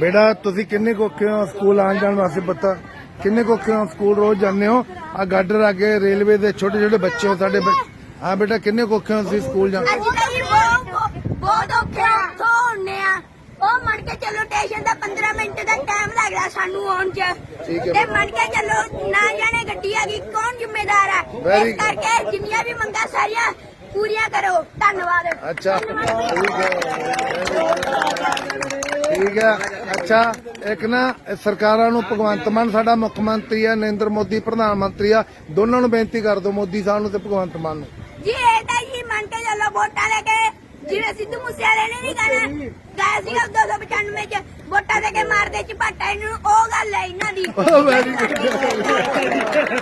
ਬੇਟਾ ਤੁਸੀਂ ਕਿੰਨੇ ਕੁ ਹੋ ਸਕੂਲ ਆਉਣ ਜਾਣ ਵਾਸਤੇ ਪਤਾ ਕਿੰਨੇ ਕੁ ਹੋ ਸਕੂਲ ਰੋਜ਼ ਜਾਂਦੇ ਹੋ? ਆ ਗਾਡਰ ਅੱਗੇ ਰੇਲਵੇ ਦੇ ਛੋਟੇ ਛੋਟੇ ਬੱਚੇ ਹੋ ਸਾਡੇ ਹਾਂ ਬੇਟਾ ਕਿੰਨੇ ਕੁ ਹੋ ਤੁਸੀਂ ਸਕੂਲ ਜਾਣ? ਅੱਜ ਤਾਂ ਜੀ ਬਹੁਤ ਬਹੁਤ ਔਖੇ ਉੱਥੋਂ ਹੁੰਨੇ ਆ। ਉਹ ਮੰਨ ਕੇ ਚੱਲੋ ਸਟੇਸ਼ਨ ਦਾ 15 ਮਿੰਟ ਦਾ ਟਾਈਮ ਲੱਗਦਾ ਸਾਨੂੰ ਆਉਣ ਚ। ਠੀਕ ਹੈ। ਤੇ ਮੰਨ ਕੇ ਚੱਲੋ ਨਾ ਜਾਣੇ ਗੱਡੀ ਆ ਗਈ ਕੌਣ ਜ਼ਿੰਮੇਦਾਰ ਹੈ Very ਇਸ ਕਰਕੇ ਜਿੰਨੀਆਂ ਵੀ ਮੰਗਾਂ ਸਾਰੀਆਂ ਪੂਰੀਆਂ ਕਰੋ। ਧੰਨਵਾਦ। ਅੱਛਾ। ਠੀਕ ਹੈ। ਅੱਛਾ ਇੱਕ ਨਾ ਇਹ ਸਰਕਾਰਾਂ ਨੂੰ ਭਗਵੰਤ ਮਾਨ ਸਾਡਾ ਮੁੱਖ ਮੰਤਰੀ ਹੈ ਨਰਿੰਦਰ ਮੋਦੀ ਪ੍ਰਧਾਨ ਮੰਤਰੀ ਆ। ਦੋਨਾਂ ਨੂੰ ਬੇਨਤੀ ਕਰ ਦਿਓ ਮੋਦੀ ਸਾਹਿਬ ਨੂੰ ਤੇ ਭਗਵੰਤ ਮਾਨ ਨੂੰ। ਜੀ ਇਹ ਤਾਂ ਜੀ ਮੰਨ ਕੇ ਚੱਲੋ ਵੋਟਾਂ ਲੈ ਕੇ ਜਿਵੇਂ ਸਿੱਧੂ ਮੂਸੇਵਾਲੇ ਨੇ ਨਹੀਂ ਕਹਿਣਾ ਗਾਇਆ ਸੀਗਾ 295 ਚ ਵੋਟਾਂ ਦੇ ਕੇ ਮਾਰਦੇ ਚ ਪਾਟਾ ਇਹਨੂੰ ਉਹ ਗੱਲ ਹੈ ਇਹਨਾਂ ਦੀ। Very good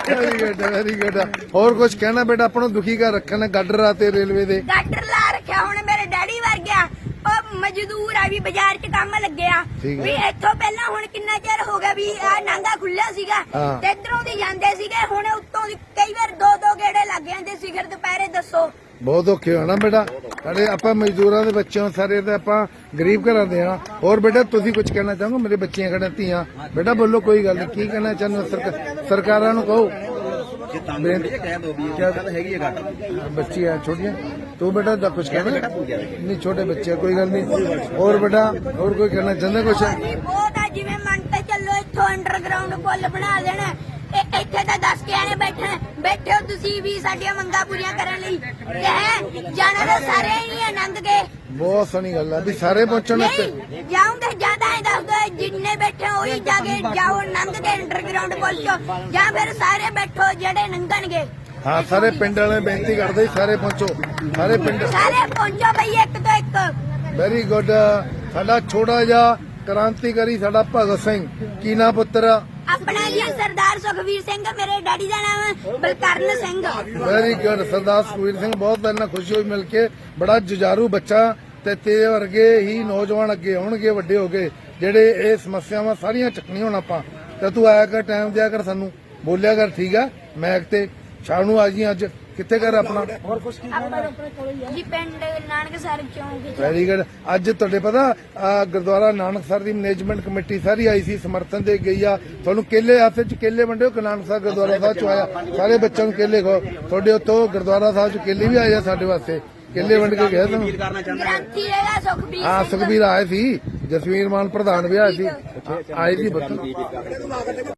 very good very good ਹੋਰ ਕੁਝ ਕਹਿਣਾ ਬੇਟਾ ਆਪਾਂ ਨੂੰ ਦੁਖੀ ਕਰ ਰੱਖਣਾ ਗਾਡਰ ਤੇ ਰੇਲਵੇ ਦੇ। ਗਾਟਰ ਲਾ ਰੱਖਿਆ ਹੁਣ ਮੇਰੇ ਡੈਡੀ ਵਰਗਿਆ ਉਹ ਮਜ਼ਦੂਰ ਆ ਵੀ ਬਾਜ਼ਾਰ 'ਚ ਕੰਮ ਲੱਗਿਆ। ਠੀਕ ਹੈ। ਵੀ ਇੱਥੋਂ ਪਹਿਲਾਂ ਹੁਣ ਕਿੰਨਾ ਚਿਰ ਹੋ ਗਿਆ ਵੀ ਆ ਨਾਂਗਾ ਖੁੱਲਿਆ ਸੀਗਾ ਹਾਂ। ਤੇ ਇਧਰੋਂ ਦੀ ਜਾਂਦੇ ਸੀਗੇ ਹੁਣ ਉੱਤੋਂ ਦੀ ਕਈ ਵਾਰ ਦੋ ਦੋ ਗੇੜੇ ਲੱਗ ਜਾਂਦੇ ਸੀ ਫਿਰ ਦੁਪਹਿਰੇ ਦੱਸੋ। ਬਹੁਤ ਔਖੇ ਹੋ ਨਾ ਬੇਟਾ। ਸਾਡੇ ਆਪਾਂ ਮਜ਼ਦੂਰਾਂ ਦੇ ਬੱਚੇ ਹਾਂ ਸਾਰੇ ਤੇ ਆਪਾਂ ਗਰੀਬ ਘਰਾਂ ਦੇ ਆ ਹੋਰ ਬੇਟਾ ਤੁਸੀਂ ਕੁਝ ਕਹਿਣਾ ਚਾਹੋਗੇ? ਮੇਰੇ ਬੱਚੀਆਂ ਖੜੇ ਧੀਆਂ। ਬੇਟਾ ਬੋਲੋ ਕੋਈ ਗੱਲ ਨਹੀਂ ਕੀ ਕਹਿਣਾ ਚਾਹੁੰਦੇ ਹੋ? ਸਰਕਾਰਾਂ ਨੂੰ ਕਹੋ। ਜੇ ਤੰਗ ਹੋ ਗਏ ਕਹਿ ਦੋ ਵੀ ਇਹ ਗੱਲ ਹੈਗੀ ਹੈ ਘੱਟ। ਬੱਚੀ ਆ ਛੋਟੀਆਂ। ਤੂੰ ਬੇਟਾ ਦਾ ਕੁਝ ਕਹਿਣਾ? ਨਹੀਂ ਛੋਟੇ ਬੱਚੇ ਆ, ਕੋਈ ਗੱਲ ਨਹੀਂ। ਹੋਰ ਬੇਟਾ ਹੋਰ ਕੋਈ ਕਹਿਣਾ? ਚਾਹੁੰਦੇ ਕੁਝ ਨਹੀਂ ਬਹੁਤ ਆ ਜਿਵੇਂ ਮੰਨ ਤੇ ਚੱਲੋ ਇੱਥੋਂ ਅੰਡਰਗਰਾਉਂਡ ਪੁੱਲ ਬਣਾ ਦੇਣਾ। ਇਹ ਇੱਥੇ ਤਾਂ ਦੱਸ ਕੇ ਆਣੇ ਬੈਠੇ ਬੈਠੇ ਹੋ ਤੁਸੀਂ ਵੀ ਸਾਡੀਆਂ ਮੰਗਾਂ ਪੂਰੀਆਂ ਕਰਨ ਲਈ। ਤੇ ਹੈ? ਜਾਣਾ ਤਾਂ ਸਾਰੇ ਹੀ ਆਨੰਦ ਕੇ। ਬਹੁਤ ਸੋਹਣੀ ਗੱਲ ਆ ਵੀ ਸਾਰੇ ਪਹੁੰਚਣ ਨਹੀਂ ਜਾਉਂਗੇ ਦੋ ਜਿੰਨੇ ਬੈਠੇ ਹੋ ਉਹੀ ਜਾ ਕੇ ਜਾਓ ਆਨੰਦ ਕੇ ਅੰਡਰਗਰਾਉਂਡ ਪੁੱਲ ਚੋਂ। ਜਾਂ ਫਿਰ ਸਾਰੇ ਬੈਠੋ ਜਿਹੜੇ ਲੰਘਣਗੇ ਹਾਂ ਸਾਰੇ ਪਿੰਡ ਵਾਲੇ ਬੇਨਤੀ ਕਰਦੇ ਸਾਰੇ ਪਹੁੰਚੋ। ਸਾਰੇ ਪਿੰਡ ਸਾਰੇ ਪਹੁੰਚੋ ਬਈ ਇੱਕ ਤੋਂ ਇੱਕ। ਵੈਰੀ ਗੁੱਡ ਸਾਡਾ ਛੋਟਾ ਜਿਹਾ ਕ੍ਰਾਂਤੀਕਾਰੀ ਸਾਡਾ ਭਗਤ ਸਿੰਘ। ਕੀਨਾ ਪੁੱਤਰ? ਆਪਣਾ ਜੀ ਸਰਦਾਰ ਸੁਖਵੀਰ ਸਿੰਘ ਮੇਰੇ ਡੈਡੀ ਦਾ ਨਾਮ ਬਲਕਰਨ ਸਿੰਘ। ਵੈਰੀ ਗੁੱਡ ਸਰਦਾਰ ਸੁਖਵੀਰ ਸਿੰਘ ਬਹੁਤ ਨਾਲ ਖੁਸ਼ੀ ਹੋਈ ਮਿਲ ਕੇ। ਬੜਾ ਜੁਝਾਰੂ ਬੱਚਾ ਤੇ ਤੇਰੇ ਵਰਗੇ ਹੀ ਨੌਜਵਾਨ ਅੱਗੇ ਆਉਣਗੇ ਵੱਡੇ ਹੋ ਕੇ। ਜਿਹੜੇ ਇਹ ਸਮੱਸਿਆਵਾਂ ਸਾਰੀਆਂ ਚੱਕਣੀਆਂ ਹੁਣ ਆਪਾਂ ਤੇ ਤੂੰ ਆਇਆ ਕਰ ਟਾਈਮ ਦਿਆ ਕਰ ਸਾਨੂੰ ਬੋਲਿਆ ਕਰ ਠੀਕ ਆ? ਮੈਕ ਤੇ ਸ਼ਾਮ ਨੂੰ ਆ ਜੀ ਅੱਜ ਕਿੱਥੇ ਕਰ ਆਪਣਾ? ਜੀ ਪਿੰਡ ਨਾਨਕਸਰ ਚੌਂਕ ਵੈਰੀ ਗੁੱਡ ਅੱਜ ਤੁਹਾਡੇ ਪਤਾ ਗੁਰਦੁਆਰਾ ਨਾਨਕਸਰ ਦੀ ਮੈਨੇਜਮੈਂਟ ਕਮੇਟੀ ਸਾਰੀ ਆਈ ਸੀ ਸਮਰਥਨ ਦੇ ਗਈ ਆ। ਤੁਹਾਨੂੰ ਕੇਲੇ ਹੱਥ ਚ ਕੇਲੇ ਵੰਡਿਓ ਕਿ ਨਾਨਕਸਰ ਗੁਰਦੁਆਰਾ ਸਾਹਿਬ ਚ ਆਇਆ? ਸਾਰੇ ਬੱਚਿਆਂ ਨੂੰ ਕੇਲੇ ਖੋ ਤੁਹਾਡੇ ਉੱਤੋਂ ਗੁਰਦੁਆਰਾ ਸਾਹਿਬ ਚ ਕੇਲੇ ਵੀ ਆਏ ਆ ਸਾਡੇ ਵਾਸਤੇ। ਕੇਲੇ ਵੰਡ ਕੇ ਗਏ ਤੁਹਾਨੂੰ? ਕਰਨਾ ਚਾਹੁੰਦਾ ਗ੍ਰੰਥੀ ਹੈਗਾ ਸੁਖਬੀਰ ਹਾਂ ਸੁਖਬੀਰ ਆਏ ਸੀ ਜਸਵੀਰ ਮਾਨ ਪ੍ਰਧਾਨ ਵੀ ਆਏ ਸੀ। ਆਏ ਸੀ ਬੱਤੂ